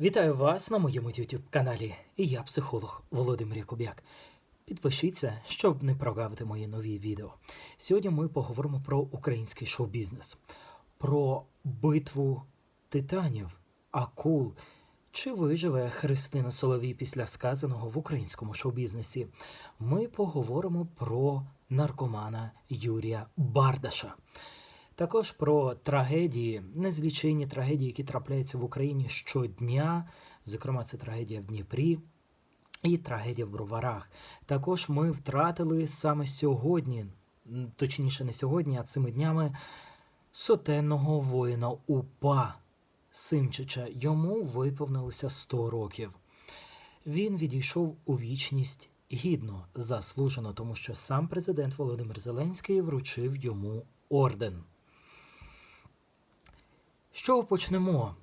Вітаю вас на моєму YouTube каналі. І я психолог Володимир Якубяк. Підпишіться, щоб не прогавити мої нові відео. Сьогодні ми поговоримо про український шоу-бізнес, про битву титанів, акул. Чи виживе Христина Соловій після сказаного в українському шоу-бізнесі? Ми поговоримо про наркомана Юрія Бардаша. Також про трагедії, незлічені трагедії, які трапляються в Україні щодня. Зокрема, це трагедія в Дніпрі і трагедія в Броварах. Також ми втратили саме сьогодні, точніше, не сьогодні, а цими днями сотенного воїна УПА Симчича. Йому виповнилося 100 років. Він відійшов у вічність гідно, заслужено, тому що сам президент Володимир Зеленський вручив йому орден. Чого почнемо?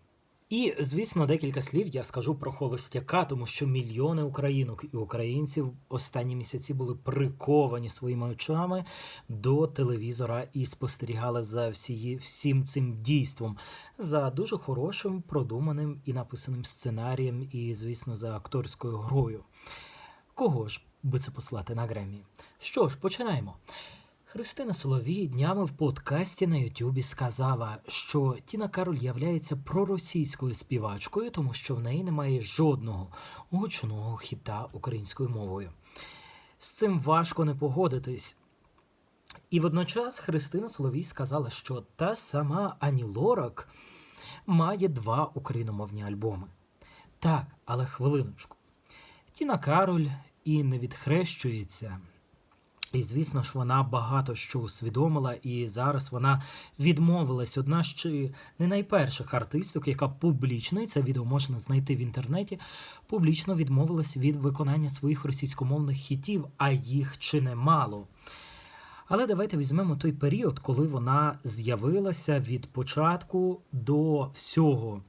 І, звісно, декілька слів я скажу про холостяка, тому що мільйони українок і українців останні місяці були приковані своїми очами до телевізора і спостерігали за всі, всім цим дійством, за дуже хорошим, продуманим і написаним сценарієм, і, звісно, за акторською грою. Кого ж би це послати на Гремі? Що ж, починаємо. Христина Соловій днями в подкасті на Ютубі сказала, що Тіна Кароль являється проросійською співачкою, тому що в неї немає жодного гучного хіта українською мовою. З цим важко не погодитись. І водночас Христина Соловій сказала, що та сама Ані Лорак має два україномовні альбоми. Так, але хвилиночку. Тіна Кароль і не відхрещується. І, звісно ж, вона багато що усвідомила, і зараз вона відмовилась одна з чи не найперших артисток, яка публічно, і це відео можна знайти в інтернеті, публічно відмовилась від виконання своїх російськомовних хітів, а їх чи немало. Але давайте візьмемо той період, коли вона з'явилася від початку до всього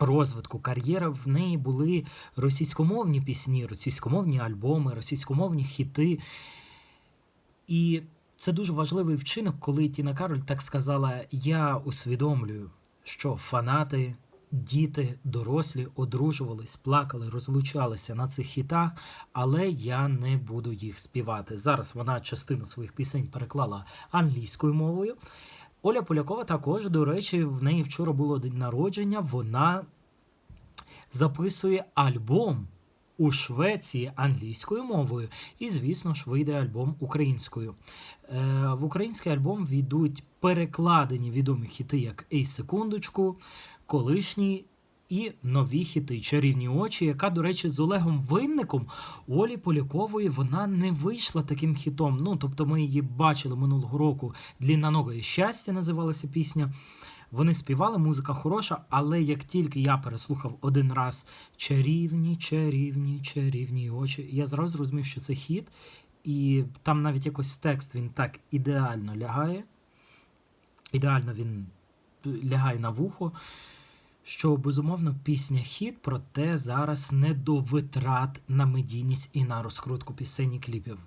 розвитку кар'єри. В неї були російськомовні пісні, російськомовні альбоми, російськомовні хіти. І це дуже важливий вчинок, коли Тіна Кароль так сказала: Я усвідомлюю, що фанати, діти, дорослі одружувались, плакали, розлучалися на цих хітах, але я не буду їх співати. Зараз вона частину своїх пісень переклала англійською мовою. Оля Полякова також, до речі, в неї вчора було день народження. Вона записує альбом у Швеції англійською мовою, і, звісно ж, вийде альбом українською. Е, В український альбом війдуть перекладені відомі хіти, як Ей секундочку, колишні. І нові хіти Чарівні очі, яка, до речі, з Олегом Винником у Олі Полякової вона не вийшла таким хітом. Ну, тобто ми її бачили минулого року Длінноногої щастя називалася пісня. Вони співали, музика хороша, але як тільки я переслухав один раз чарівні, чарівні, чарівні очі, я зразу зрозумів, що це хіт, і там навіть якось текст він так ідеально лягає. Ідеально він лягає на вухо. Що безумовно пісня хіт, проте зараз не до витрат на медійність і на розкрутку пісень і кліпів.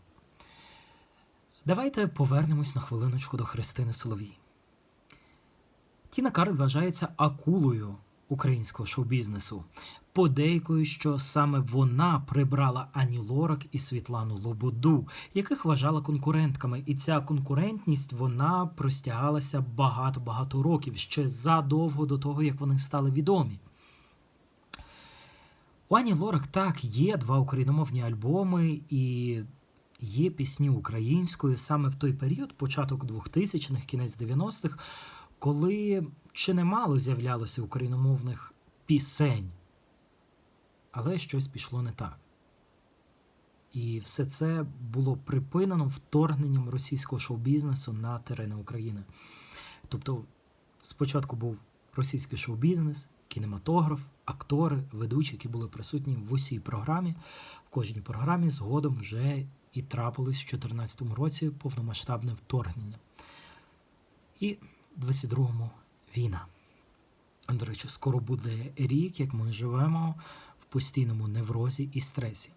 Давайте повернемось на хвилиночку до Христини Соловій. Тіна Кароль вважається акулою українського шоу-бізнесу. Подейкою, що саме вона прибрала Ані Лорак і Світлану Лободу, яких вважала конкурентками, і ця конкурентність вона простягалася багато-багато років ще задовго до того, як вони стали відомі. У Ані Лорак так є два україномовні альбоми і є пісні українською саме в той період, початок 2000-х, кінець 90-х, коли чи немало з'являлося україномовних пісень, але щось пішло не так. І все це було припинено вторгненням російського шоу-бізнесу на терени України. Тобто, спочатку був російський шоу-бізнес, кінематограф, актори, ведучі, які були присутні в усій програмі. В кожній програмі згодом вже і трапилось в 2014 році повномасштабне вторгнення. І 22-му війна. До речі, скоро буде рік, як ми живемо в постійному неврозі і стресі.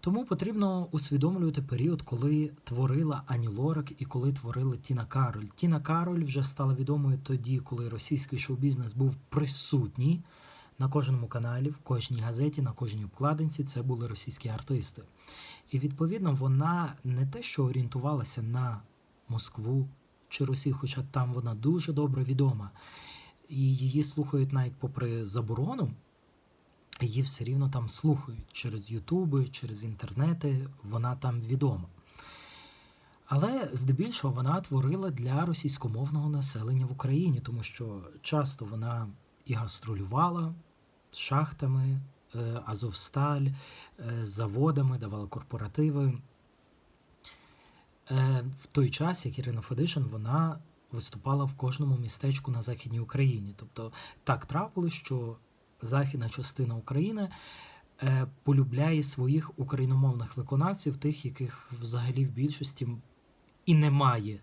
Тому потрібно усвідомлювати період, коли творила Ані Лорак і коли творила Тіна Кароль. Тіна Кароль вже стала відомою тоді, коли російський шоу-бізнес був присутній на кожному каналі, в кожній газеті, на кожній обкладинці це були російські артисти. І відповідно вона не те, що орієнтувалася на Москву чи Росію, хоча там вона дуже добре відома. І її слухають навіть попри заборону, її все рівно там слухають через Ютуби, через інтернети, вона там відома. Але здебільшого вона творила для російськомовного населення в Україні, тому що часто вона і гастролювала шахтами, е, Азовсталь, е, заводами, давала корпоративи. Е, В той час, як Ірина Федишин, вона виступала в кожному містечку на Західній Україні. Тобто так трапилось, що західна частина України е, полюбляє своїх україномовних виконавців, тих, яких взагалі в більшості і немає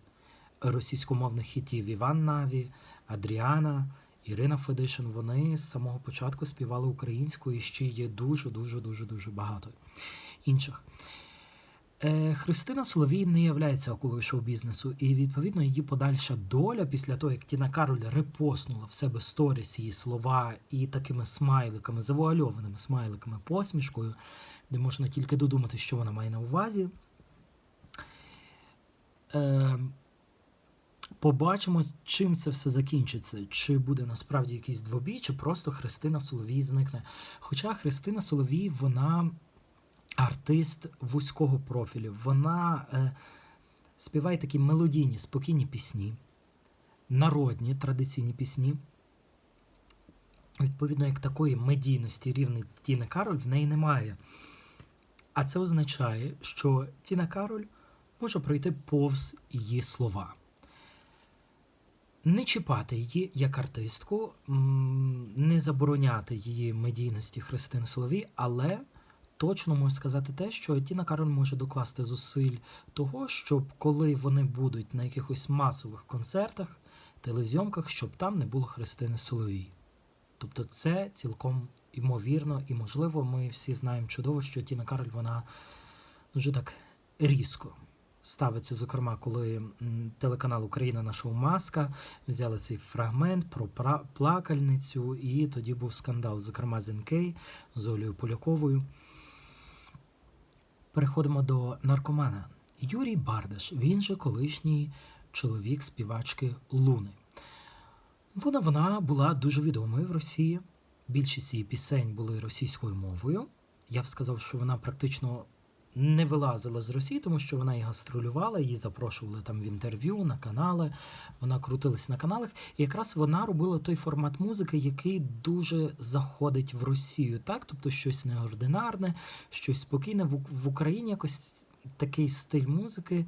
російськомовних хітів. Іван Наві, Адріана, Ірина Федишин. Вони з самого початку співали українською і ще є дуже, дуже, дуже, дуже багато інших. Е, Христина Соловій не являється акулою шоу-бізнесу, і відповідно її подальша доля після того, як Тіна Кароль репостнула в себе сторіс її слова і такими смайликами, завуальованими смайликами, посмішкою, де можна тільки додумати, що вона має на увазі. Е, Побачимо, чим це все закінчиться. Чи буде насправді якийсь двобій, чи просто Христина Соловій зникне. Хоча Христина Соловій, вона артист вузького профілю. Вона е, співає такі мелодійні, спокійні пісні, народні традиційні пісні. Відповідно, як такої медійності рівний Тіни Кароль в неї немає. А це означає, що Тіна Кароль може пройти повз її слова. Не чіпати її як артистку, не забороняти її медійності Христини Соловій, але точно можу сказати те, що Тіна Кароль може докласти зусиль того, щоб коли вони будуть на якихось масових концертах, телезйомках, щоб там не було Христини Соловій. Тобто це цілком імовірно і можливо, ми всі знаємо чудово, що Тіна Кароль вона дуже так різко ставиться, зокрема, коли телеканал Україна на шоу Маска взяли цей фрагмент про плакальницю, і тоді був скандал, зокрема з НК, з Олею Поляковою. Переходимо до наркомана. Юрій Бардаш, він же колишній чоловік співачки Луни. Луна вона була дуже відомою в Росії. Більшість її пісень були російською мовою. Я б сказав, що вона практично не вилазила з Росії, тому що вона і гастролювала, її запрошували там в інтерв'ю на канали. Вона крутилась на каналах. І якраз вона робила той формат музики, який дуже заходить в Росію. Так, тобто щось неординарне, щось спокійне. В, Україні якось такий стиль музики,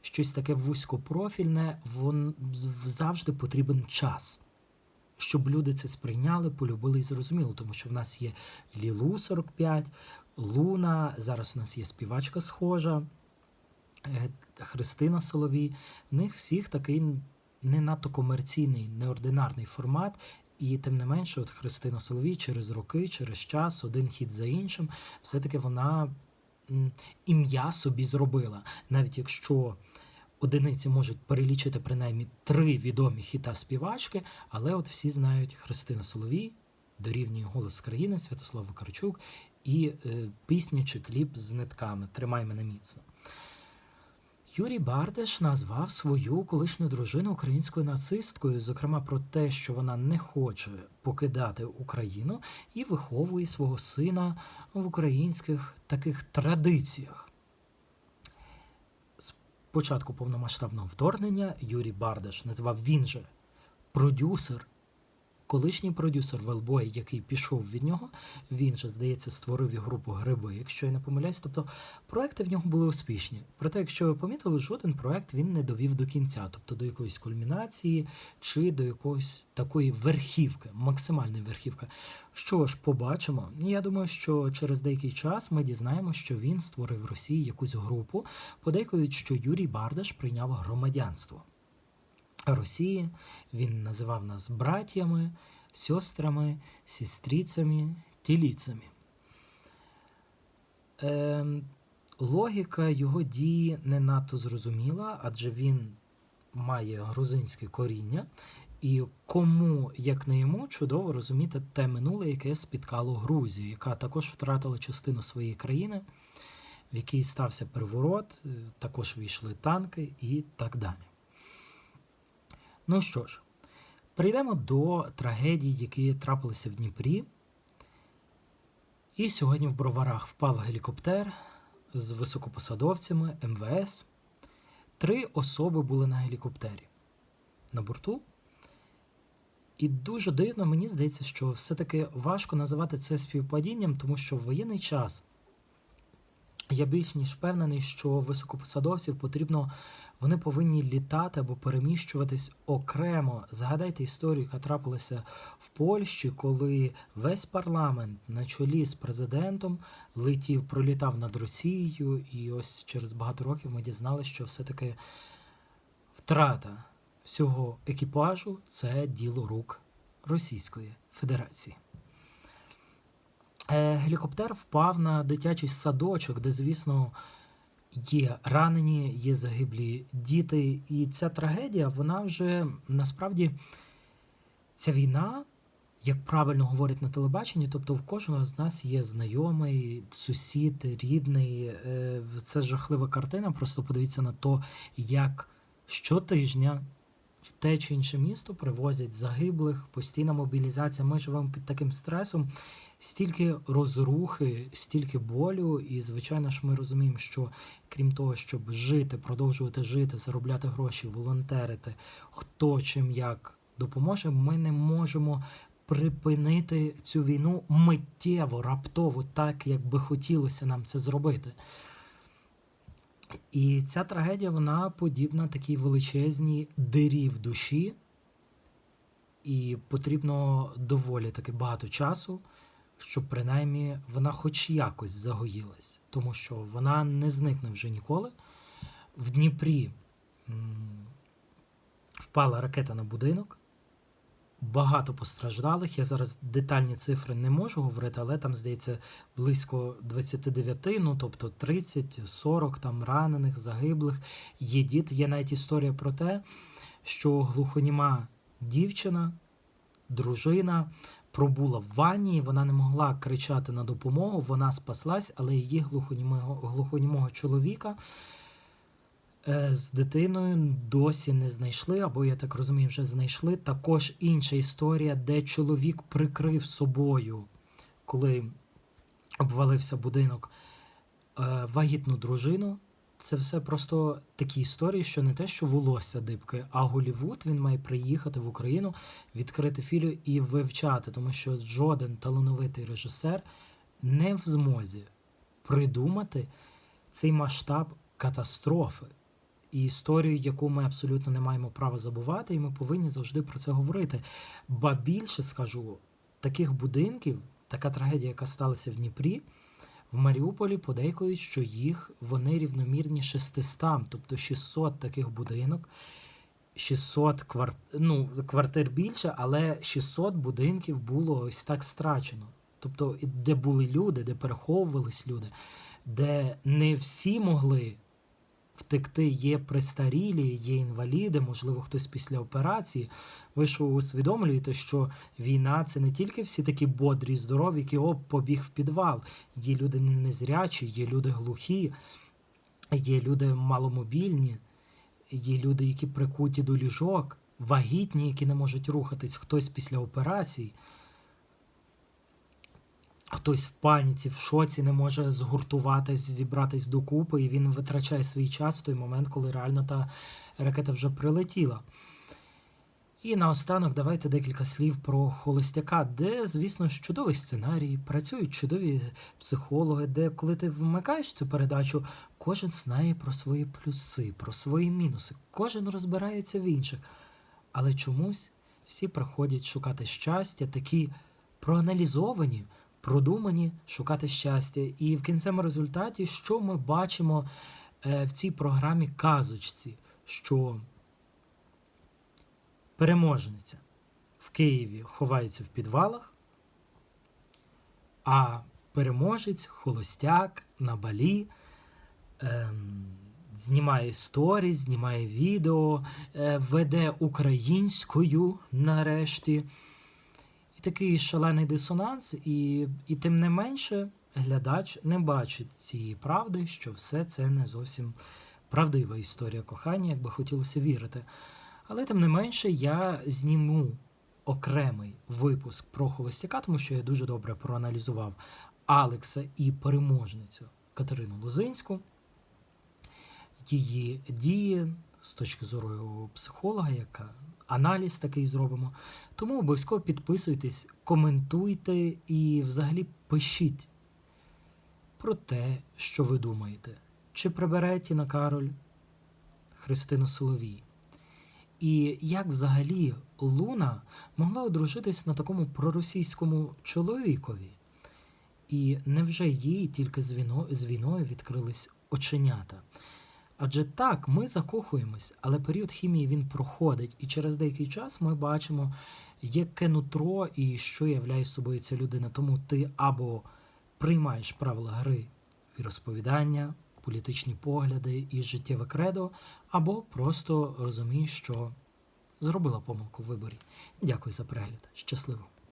щось таке вузькопрофільне, вон завжди потрібен час. Щоб люди це сприйняли, полюбили і зрозуміли, тому що в нас є Лілу 45, Луна, зараз у нас є співачка схожа, е, Христина Соловій. В них всіх такий не надто комерційний, неординарний формат. І тим не менше, от Христина Соловій через роки, через час, один хід за іншим, все-таки вона ім'я собі зробила. Навіть якщо одиниці можуть перелічити принаймні три відомі хіта співачки, але от всі знають Христина Соловій, дорівнює голос країни, Святослав Вакарчук і е, пісня чи кліп з нитками Тримай мене міцно. Юрій Бардаш назвав свою колишню дружину українською нацисткою, зокрема про те, що вона не хоче покидати Україну і виховує свого сина в українських таких традиціях. З початку повномасштабного вторгнення Юрій Бардаш назвав він же продюсер колишній продюсер Велбой, який пішов від нього, він же, здається, створив і групу Гриби, якщо я не помиляюсь. Тобто проекти в нього були успішні. Проте, якщо ви помітили, жоден проект він не довів до кінця, тобто до якоїсь кульмінації чи до якоїсь такої верхівки, максимальної верхівки. Що ж, побачимо. Я думаю, що через деякий час ми дізнаємося, що він створив в Росії якусь групу, подейкують, що Юрій Бардаш прийняв громадянство. Росії. Він називав нас братями, сестрами, сестрицями, тіліцями. Е, логіка його дії не надто зрозуміла, адже він має грузинське коріння, І кому, як не йому, чудово розуміти те минуле, яке спіткало Грузію, яка також втратила частину своєї країни, в якій стався переворот, е, також війшли танки і так далі. Ну що ж, перейдемо до трагедій, які трапилися в Дніпрі. І сьогодні в Броварах впав гелікоптер з високопосадовцями МВС. Три особи були на гелікоптері на борту. І дуже дивно, мені здається, що все-таки важко називати це співпадінням, тому що в воєнний час я більш ніж впевнений, що високопосадовців потрібно, вони повинні літати або переміщуватись окремо. Згадайте історію, яка трапилася в Польщі, коли весь парламент на чолі з президентом летів, пролітав над Росією, і ось через багато років ми дізналися, що все-таки втрата всього екіпажу це діло рук Російської Федерації. Е, Гелікоптер впав на дитячий садочок, де, звісно, є ранені, є загиблі діти. І ця трагедія, вона вже насправді ця війна, як правильно говорять на телебаченні, тобто в кожного з нас є знайомий, сусід, рідний. Е, Це жахлива картина. Просто подивіться на то, як щотижня в те чи інше місто привозять загиблих, постійна мобілізація. Ми живемо під таким стресом, стільки розрухи, стільки болю, і звичайно ж ми розуміємо, що крім того, щоб жити, продовжувати жити, заробляти гроші, волонтерити, хто чим як допоможе, ми не можемо. Припинити цю війну миттєво, раптово, так як би хотілося нам це зробити. І ця трагедія, вона подібна такій величезній дирі в душі, і потрібно доволі таки багато часу, щоб принаймні вона хоч якось загоїлась, тому що вона не зникне вже ніколи. В Дніпрі впала ракета на будинок. Багато постраждалих. Я зараз детальні цифри не можу говорити, але там, здається, близько 29, ну тобто 30-40 там ранених, загиблих. Є діти. Є навіть історія про те, що глухоніма дівчина, дружина пробула в ванні, вона не могла кричати на допомогу, вона спаслась, але її глухонімого, глухонімого чоловіка. Е, з дитиною досі не знайшли, або, я так розумію, вже знайшли. Також інша історія, де чоловік прикрив собою, коли обвалився будинок, е, вагітну дружину. Це все просто такі історії, що не те, що волосся дибки, а Голівуд він має приїхати в Україну, відкрити філію і вивчати, тому що жоден талановитий режисер не в змозі придумати цей масштаб катастрофи і історію, яку ми абсолютно не маємо права забувати, і ми повинні завжди про це говорити. Ба більше скажу, таких будинків, така трагедія, яка сталася в Дніпрі, в Маріуполі подейкують, що їх вони рівномірні 600, тобто 600 таких будинок. 600 кварт... ну, квартир більше, але 600 будинків було ось так страчено. Тобто, де були люди, де переховувались люди, де не всі могли втекти є престарілі, є інваліди, можливо, хтось після операції. Ви ж усвідомлюєте, що війна це не тільки всі такі бодрі, здорові, які оп, побіг в підвал. Є люди незрячі, є люди глухі, є люди маломобільні, є люди, які прикуті до ліжок, вагітні, які не можуть рухатись, хтось після операцій. Хтось в паніці, в шоці не може згуртуватись, зібратись докупи, і він витрачає свій час в той момент, коли реально та ракета вже прилетіла. І наостанок давайте декілька слів про холостяка, де, звісно, чудовий сценарій, працюють чудові психологи, де, коли ти вмикаєш цю передачу, кожен знає про свої плюси, про свої мінуси, кожен розбирається в інших. Але чомусь всі приходять шукати щастя, такі проаналізовані продумані шукати щастя. І в кінцевому результаті, що ми бачимо е, в цій програмі казочці, що переможниця в Києві ховається в підвалах, а переможець, холостяк на балі ем, знімає сторіс, знімає відео, е, веде українською нарешті. Такий шалений дисонанс, і, і тим не менше глядач не бачить цієї правди, що все це не зовсім правдива історія кохання, як би хотілося вірити. Але тим не менше, я зніму окремий випуск про холостяка, тому що я дуже добре проаналізував Алекса і переможницю Катерину Лозинську, її дії з точки зору психолога, яка аналіз такий зробимо. Тому обов'язково підписуйтесь, коментуйте і взагалі пишіть про те, що ви думаєте. Чи прибере Тіна Кароль Христину Соловій? І як взагалі Луна могла одружитись на такому проросійському чоловікові? І невже їй тільки з, війною відкрились оченята? Адже так, ми закохуємось, але період хімії він проходить, і через деякий час ми бачимо, яке нутро і що являє собою ця людина. Тому ти або приймаєш правила гри і розповідання, політичні погляди і життєве кредо, або просто розумієш, що зробила помилку в виборі. Дякую за перегляд. Щасливо!